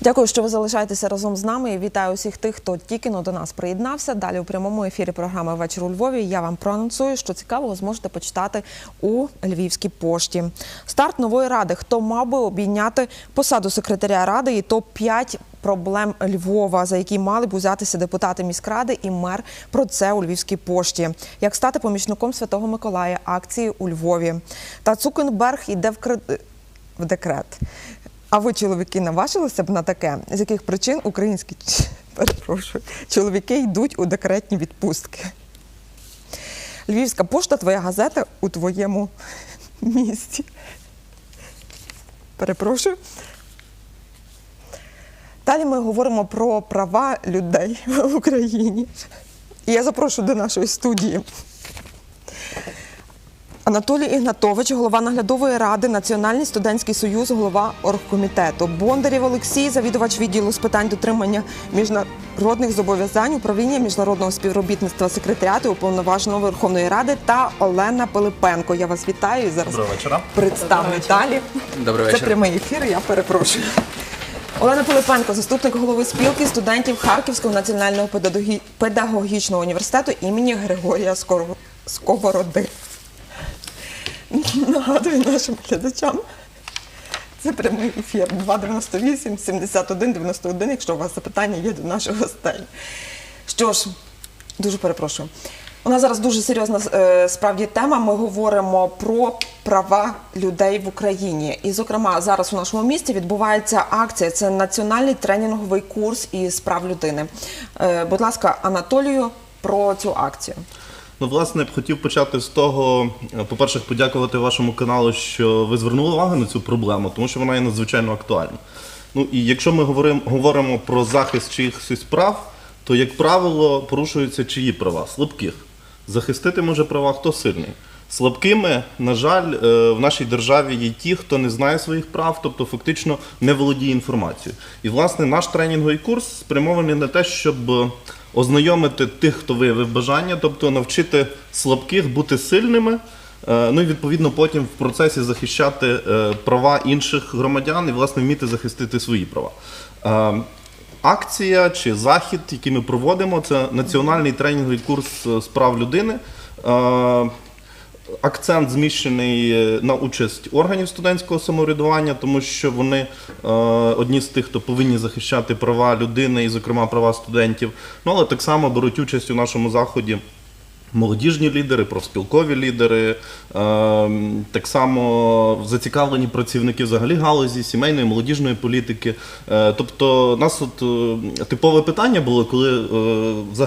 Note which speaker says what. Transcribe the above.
Speaker 1: Дякую, що ви залишаєтеся разом з нами. І вітаю усіх тих, хто тільки до нас приєднався. Далі у прямому ефірі програми Вечір у Львові. Я вам проанонсую, що цікавого зможете почитати у Львівській пошті. Старт нової ради. Хто мав би обійняти посаду секретаря ради і топ 5 проблем Львова, за які мали б узятися депутати міськради і мер. Про це у Львівській пошті. Як стати помічником Святого Миколая? Акції у Львові. Та Цукенберг іде в кре- в декрет. А ви, чоловіки, наважилися б на таке? З яких причин українські перепрошую, чоловіки йдуть у декретні відпустки? Львівська пошта, твоя газета у твоєму місті. Перепрошую. Далі ми говоримо про права людей в Україні. І я запрошую до нашої студії Анатолій Ігнатович, голова наглядової ради, Національний студентський союз, голова оргкомітету. Бондарів Олексій, завідувач відділу з питань дотримання міжнародних зобов'язань, управління міжнародного співробітництва секретаріату уповноваженого Верховної Ради та Олена Пилипенко. Я вас вітаю і зараз
Speaker 2: Доброго вечора.
Speaker 1: представлю далі.
Speaker 3: Добрий
Speaker 1: Це прямий ефір. Я перепрошую. Олена Пилипенко, заступник голови спілки студентів Харківського національного педагогі- педагогічного університету імені Григорія Скоро- Сковороди. Нагадую нашим глядачам. Це прямий ефір 298 71 91, якщо у вас запитання є до наших гостей. Що ж, дуже перепрошую. У нас зараз дуже серйозна е, справді тема. Ми говоримо про права людей в Україні. І, зокрема, зараз у нашому місті відбувається акція. Це національний тренінговий курс із прав людини. Е, будь ласка, Анатолію, про цю акцію.
Speaker 2: Ну, власне, б хотів почати з того, е, по-перше, подякувати вашому каналу, що ви звернули увагу на цю проблему, тому що вона є надзвичайно актуальна. Ну і якщо ми говоримо, говоримо про захист чиїхось прав, то, як правило, порушуються чиї права? Слабких. Захистити може права хто сильний. Слабкими, на жаль, е, в нашій державі є ті, хто не знає своїх прав, тобто фактично не володіє інформацією. І власне наш тренінговий курс спрямований на те, щоб ознайомити тих, хто виявив бажання, тобто навчити слабких бути сильними. е, Ну і відповідно потім в процесі захищати е, права інших громадян і власне вміти захистити свої права. Е, Акція чи захід, який ми проводимо, це національний тренінговий курс з прав людини. Акцент зміщений е, на участь органів студентського самоврядування, тому що вони е, одні з тих, хто повинні захищати права людини і, зокрема, права студентів. Ну але так само беруть участь у нашому заході. Молодіжні лідери, профспілкові лідери, е, так само зацікавлені працівники взагалі галузі сімейної молодіжної політики. Тобто, у нас от типове питання було, коли взагалі.